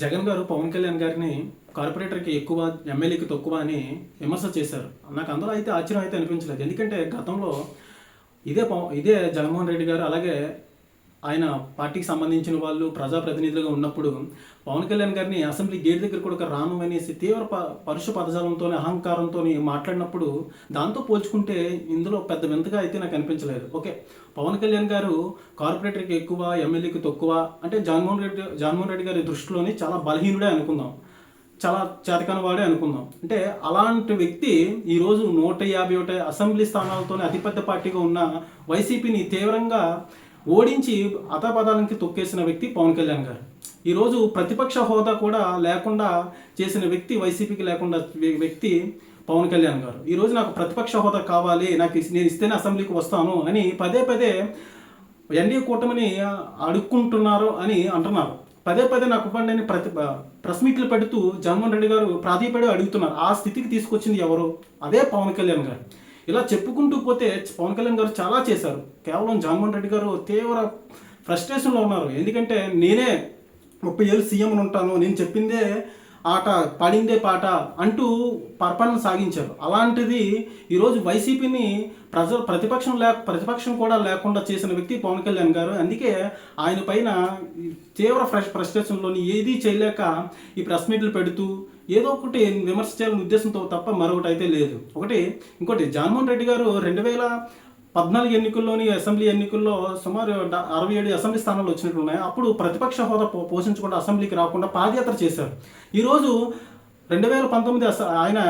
జగన్ గారు పవన్ కళ్యాణ్ గారిని కార్పొరేటర్కి ఎక్కువ ఎమ్మెల్యేకి తక్కువ అని విమర్శ చేశారు. నాకు అందులో అయితే ఆశ్చర్యం అయితే అనిపించలేదు. ఎందుకంటే గతంలో ఇదే పవ ఇదే జగన్మోహన్ రెడ్డి గారు అలాగే ఆయన పార్టీకి సంబంధించిన వాళ్ళు ప్రజాప్రతినిధులుగా ఉన్నప్పుడు పవన్ కళ్యాణ్ గారిని అసెంబ్లీ గేట్ దగ్గర కూడా రాను అనేసి తీవ్ర ప పరుష పదజాలంతో అహంకారంతో మాట్లాడినప్పుడు దాంతో పోల్చుకుంటే ఇందులో పెద్ద వింతగా అయితే నాకు అనిపించలేదు. ఓకే పవన్ కళ్యాణ్ గారు కార్పొరేటర్కి ఎక్కువ ఎమ్మెల్యేకి తక్కువ అంటే జగన్మోహన్ రెడ్డి జగన్మోహన్ రెడ్డి గారి దృష్టిలోని చాలా బలహీనుడే అనుకుందాం. చాలా చేతకాని వాడే అనుకుందాం. అంటే అలాంటి వ్యక్తి ఈరోజు నూట యాభై ఒకటి అసెంబ్లీ స్థానాలతోనే అతిపెద్ద పార్టీగా ఉన్న వైసీపీని తీవ్రంగా ఓడించి అతపదాలకి తొక్కేసిన వ్యక్తి పవన్ కళ్యాణ్ గారు. ఈరోజు ప్రతిపక్ష హోదా కూడా లేకుండా చేసిన వ్యక్తి వైసీపీకి లేకుండా వ్యక్తి పవన్ కళ్యాణ్ గారు. ఈరోజు నాకు ప్రతిపక్ష హోదా కావాలి నాకు నేను ఇస్తేనే అసెంబ్లీకి వస్తాను అని పదే పదే ఎన్డీఏ కూటమిని అడుక్కుంటున్నారు అని అంటున్నారు. పదే పదే నాకు ఇవ్వండి అని ప్రతి ప్రెస్ మీట్లు పెడుతూ జగన్మోహన్ రెడ్డి గారు ప్రాధీపడి అడుగుతున్నారు. ఆ స్థితికి తీసుకొచ్చింది ఎవరు? అదే పవన్ కళ్యాణ్ గారు. ఇలా చెప్పుకుంటూ పోతే పవన్ కళ్యాణ్ గారు చాలా చేశారు. కేవలం జగన్మోహన్ రెడ్డి గారు తీవ్ర ఫ్రస్ట్రేషన్లో ఉన్నారు. ఎందుకంటే నేనే ముప్పై ఏళ్ళు సీఎం ఉంటాను. నేను చెప్పిందే ఆట పడిందే పాట అంటూ పరిపాలన సాగించారు. అలాంటిది ఈరోజు వైసీపీని ప్రజలు ప్రతిపక్షం లేక ప్రతిపక్షం కూడా లేకుండా చేసిన వ్యక్తి పవన్ కళ్యాణ్ గారు. అందుకే ఆయన పైన తీవ్ర ఫ్రస్ ఫ్రస్ట్రేషన్లోని ఏదీ చేయలేక ఈ ప్రెస్ మీట్లు పెడుతూ ఏదో ఒకటి విమర్శ చేయాలని ఉద్దేశంతో తప్ప మరొకటి అయితే లేదు. ఒకటి ఇంకోటి జగన్మోహన్ రెడ్డి గారు రెండు వేల పద్నాలుగు ఎన్నికల్లోని అసెంబ్లీ ఎన్నికల్లో సుమారు అరవై ఏడు అసెంబ్లీ స్థానాలు వచ్చినట్లు ఉన్నాయి అప్పుడు ప్రతిపక్ష హోదా పోషించకుండా అసెంబ్లీకి రాకుండా పాదయాత్ర చేశారు. ఈరోజు రెండు వేల పంతొమ్మిది ఆయన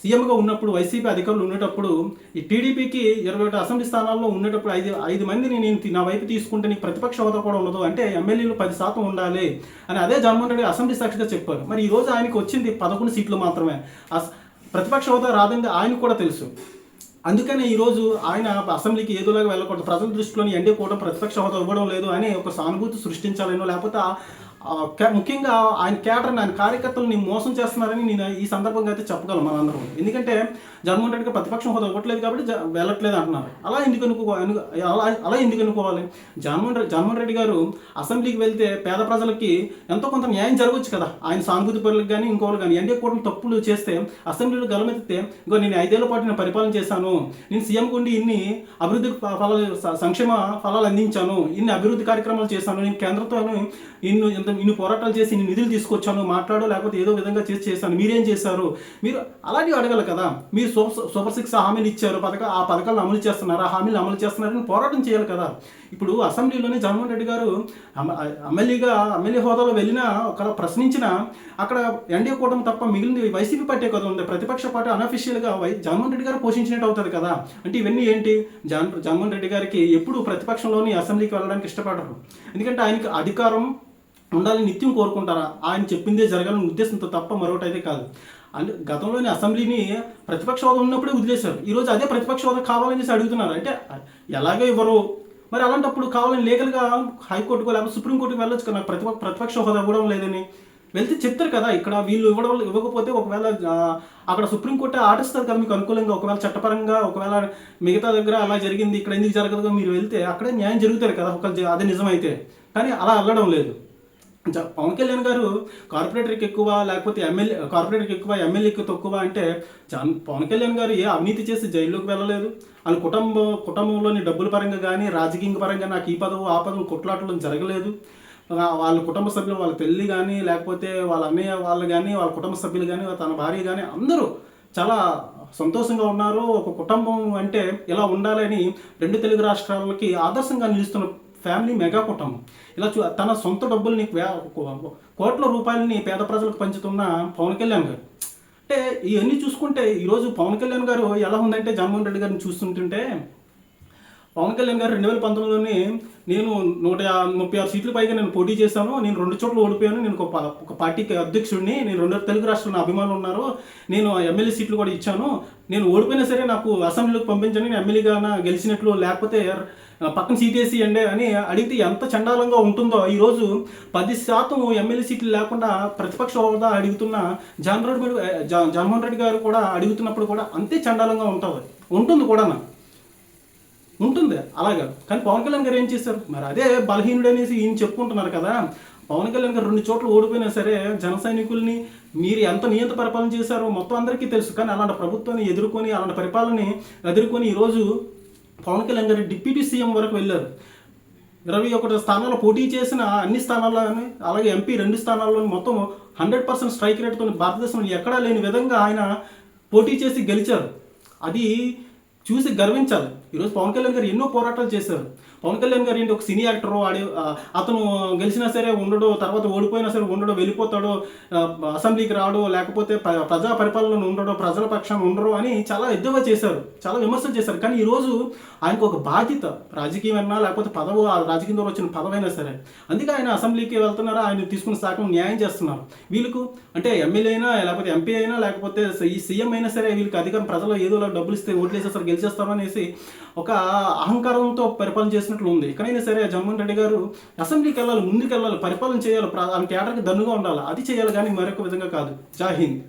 సీఎంగా ఉన్నప్పుడు వైసీపీ అధికారులు ఉండేటప్పుడు ఈ టీడీపీకి ఇరవై ఒకటి అసెంబ్లీ స్థానాల్లో ఉండేటప్పుడు ఐదు ఐదు మందిని నేను నా వైపు తీసుకుంటే నీకు ప్రతిపక్ష హోదా కూడా ఉండదు. అంటే ఎమ్మెల్యేలు పది శాతం ఉండాలి అని అదే జగన్మోహన్ రెడ్డి అసెంబ్లీ సాక్షిగా చెప్పారు. మరి ఈ రోజు వచ్చింది పదకొండు సీట్లు మాత్రమే. ప్రతిపక్ష హోదా రాదని ఆయనకు కూడా తెలుసు. అందుకనే ఈరోజు ఆయన అసెంబ్లీకి ఏదోలాగా వెళ్ళకూడదు. ప్రజల దృష్టిలోని ఎండే కూడా ప్రతిపక్ష హోదా ఇవ్వడం లేదు అని ఒక సానుభూతి సృష్టించాలనో లేకపోతే ముఖ్యంగా ఆయన కేటర్ని ఆయన కార్యకర్తలని మోసం చేస్తున్నారని నేను ఈ సందర్భంగా అయితే చెప్పగలను మనందరం. ఎందుకంటే జగన్మోహన్ రెడ్డికి ప్రతిపక్షం హోదా ఇవ్వట్లేదు కాబట్టి వెళ్ళట్లేదు అంటున్నారు. అలా ఎందుకు అనుకో అలా అలా ఎందుకు అనుకోవాలి? జగన్మోహన్ రెడ్డి జగన్మోహన్ రెడ్డి గారు అసెంబ్లీకి వెళ్తే పేద ప్రజలకి ఎంతో కొంత న్యాయం జరగవచ్చు కదా. ఆయన సానుభూతి పరులకు కానీ ఇంకోరు కానీ ఎన్డీ కూటమి తప్పులు చేస్తే అసెంబ్లీలో గలమెత్తితే ఇంకో నేను ఐదేళ్ళ పాటు నేను పరిపాలన చేశాను. నేను సీఎం ఉండి ఇన్ని అభివృద్ధి ఫలాలు సంక్షేమ ఫలాలు అందించాను. ఇన్ని అభివృద్ధి కార్యక్రమాలు చేశాను. నేను కేంద్రంతో ఇన్ని ఇంత ఇన్ని పోరాటాలు చేసి ఇన్ని నిధులు తీసుకొచ్చాను మాట్లాడో లేకపోతే ఏదో విధంగా చేసి చేశాను. మీరేం చేశారు? మీరు అలాంటివి అడగాలి కదా. మీరు సూపర్ సూపర్ సిక్స్ హామీలు ఇచ్చారు. పథక ఆ పథకాలను అమలు చేస్తున్నారు? ఆ హామీలు అమలు చేస్తున్నారని పోరాటం చేయాలి కదా. ఇప్పుడు అసెంబ్లీలోనే జగన్మోహన్ రెడ్డి గారు ఎమ్మెల్యేగా ఎమ్మెల్యే హోదాలో వెళ్ళినా ఒక ప్రశ్నించిన అక్కడ ఎన్డీఏ కూటమి తప్ప మిగిలింది వైసీపీ పార్టీ కదా ఉంది. ప్రతిపక్ష పార్టీ అనఫిషియల్గా వై జగన్మోహన్ రెడ్డి గారు పోషించినట్టు అవుతుంది కదా. అంటే ఇవన్నీ ఏంటి? జగన్ జగన్మోహన్ రెడ్డి గారికి ఎప్పుడు ప్రతిపక్షంలోని అసెంబ్లీకి వెళ్ళడానికి ఇష్టపడరు. ఎందుకంటే ఆయనకి అధికారం ఉండాలని నిత్యం కోరుకుంటారా? ఆయన చెప్పిందే జరగాలని ఉద్దేశంతో తప్ప మరొకటి అయితే కాదు. అంటే గతంలోని అసెంబ్లీని ప్రతిపక్ష హోదా ఉన్నప్పుడే వదిలేశారు. ఈరోజు అదే ప్రతిపక్ష హోదా కావాలని చేసి అడుగుతున్నారు. అంటే ఎలాగో ఇవ్వరు మరి అలాంటప్పుడు కావాలని లీగల్గా హైకోర్టుకో లేకపోతే సుప్రీంకోర్టుకు వెళ్ళొచ్చు కదా నాకు ప్రతిపక్ష ప్రతిపక్ష హోదా ఇవ్వడం లేదని. వెళ్తే చెప్తారు కదా ఇక్కడ వీళ్ళు ఇవ్వడం ఇవ్వకపోతే ఒకవేళ అక్కడ సుప్రీంకోర్టు ఆటిస్తారు కదా మీకు అనుకూలంగా. ఒకవేళ చట్టపరంగా ఒకవేళ మిగతా దగ్గర అలా జరిగింది ఇక్కడ ఎందుకు జరగదు మీరు వెళ్తే అక్కడే న్యాయం జరుగుతారు కదా ఒక అదే నిజమైతే. కానీ అలా వెళ్ళడం లేదు. పవన్ కళ్యాణ్ గారు కార్పొరేటర్కి ఎక్కువ లేకపోతే ఎమ్మెల్యే కార్పొరేటర్కి ఎక్కువ ఎమ్మెల్యేకి తక్కువ అంటే జన్ పవన్ కళ్యాణ్ గారు ఏ అవినీతి చేసి జైల్లోకి వెళ్ళలేదు. వాళ్ళ కుటుంబం కుటుంబంలోని డబ్బుల పరంగా కానీ రాజకీయ పరంగా నాకు ఈ పదవు ఆ పదవు కొట్లాటలు జరగలేదు. వాళ్ళ కుటుంబ సభ్యులు వాళ్ళ తల్లి కానీ లేకపోతే వాళ్ళ అన్నయ్య వాళ్ళు కానీ వాళ్ళ కుటుంబ సభ్యులు కానీ తన భార్య కానీ అందరూ చాలా సంతోషంగా ఉన్నారు. ఒక కుటుంబం అంటే ఇలా ఉండాలని రెండు తెలుగు రాష్ట్రాలకి ఆదర్శంగా నిలుస్తున్న ఫ్యామిలీ మెగా కుటుంబం. ఇలా చూ తన సొంత డబ్బుల్ని కోట్ల రూపాయలని పేద ప్రజలకు పంచుతున్న పవన్ కళ్యాణ్ గారు. అంటే ఇవన్నీ చూసుకుంటే ఈరోజు పవన్ కళ్యాణ్ గారు ఎలా ఉందంటే జగన్మోహన్ రెడ్డి గారిని చూస్తుంటుంటే పవన్ కళ్యాణ్ గారు రెండు వేల పంతొమ్మిదిలోని నేను నూట ముప్పై ఆరు సీట్లు పైగా నేను పోటీ చేశాను నేను రెండు చోట్ల ఓడిపోయాను నేను ఒక ఒక పార్టీకి అధ్యక్షుడిని నేను రెండు తెలుగు రాష్ట్రాల అభిమానులు ఉన్నారు నేను ఎమ్మెల్యే సీట్లు కూడా ఇచ్చాను నేను ఓడిపోయినా సరే నాకు అసెంబ్లీకి పంపించండి నేను ఎమ్మెల్యేగా గెలిచినట్లు లేకపోతే పక్కన సీట్ అండి అని అడిగితే ఎంత చండాలంగా ఉంటుందో ఈరోజు పది శాతం ఎమ్మెల్యే సీట్లు లేకుండా ప్రతిపక్ష హోదా అడుగుతున్న జగన్ రెడ్డి జగన్మోహన్ రెడ్డి గారు కూడా అడుగుతున్నప్పుడు కూడా అంతే చండాలంగా ఉంటుంది ఉంటుంది కూడా ఉంటుంది అలాగా. కానీ పవన్ కళ్యాణ్ గారు ఏం చేశారు? మరి అదే బలహీనుడు అనేసి ఈయన చెప్పుకుంటున్నారు కదా. పవన్ కళ్యాణ్ గారు రెండు చోట్ల ఓడిపోయినా సరే జన సైనికుల్ని మీరు ఎంత నియంత పరిపాలన చేశారో మొత్తం అందరికీ తెలుసు. కానీ అలాంటి ప్రభుత్వాన్ని ఎదుర్కొని అలాంటి పరిపాలనని ఎదుర్కొని ఈరోజు పవన్ కళ్యాణ్ గారు డిప్యూటీ సీఎం వరకు వెళ్ళారు. ఇరవై ఒకటి స్థానాల్లో పోటీ చేసిన అన్ని స్థానాల్లోని అలాగే ఎంపీ రెండు స్థానాల్లో మొత్తం హండ్రెడ్ పర్సెంట్ స్ట్రైక్ రేట్తో భారతదేశంలో ఎక్కడా లేని విధంగా ఆయన పోటీ చేసి గెలిచారు. అది చూసి గర్వించాలి. ఈరోజు పవన్ కళ్యాణ్ గారు ఎన్నో పోరాటాలు చేశారు. పవన్ కళ్యాణ్ గారు ఏంటి ఒక సినీ యాక్టర్ ఆడి అతను గెలిచినా సరే ఉండడు తర్వాత ఓడిపోయినా సరే ఉండడు వెళ్ళిపోతాడు అసెంబ్లీకి రాడు లేకపోతే ప్రజా పరిపాలన ఉండడు ప్రజల పక్షాన ఉండరు అని చాలా ఎద్దుగా చేశారు. చాలా విమర్శలు చేశారు. కానీ ఈరోజు ఆయనకు ఒక బాధ్యత రాజకీయం అన్నా లేకపోతే పదవు ఆ రాజకీయం ద్వారా వచ్చిన పదవైనా సరే అందుకే ఆయన అసెంబ్లీకి వెళ్తున్నారు ఆయన తీసుకున్న శాఖను న్యాయం చేస్తున్నారు. వీళ్ళకు అంటే ఎమ్మెల్యే అయినా లేకపోతే ఎంపీ అయినా లేకపోతే ఈ సీఎం అయినా సరే వీళ్ళకి అధికారం ప్రజలు ఏదో డబ్బులు ఇస్తే ఓట్లు వేసేస్తారు గెలిచేస్తారు అనేసి ఒక అహంకారంతో పరిపాలన చేసినట్లు ఉంది. ఎక్కడైనా సరే జగన్మోహన్ రెడ్డి గారు అసెంబ్లీకి వెళ్ళాలి ముందుకు వెళ్ళాలి పరిపాలన చేయాలి ప్ర- ఆయన కేటర్కి దన్నుగా ఉండాలి. అది చేయాలి కానీ మరొక విధంగా కాదు. జై హింద్.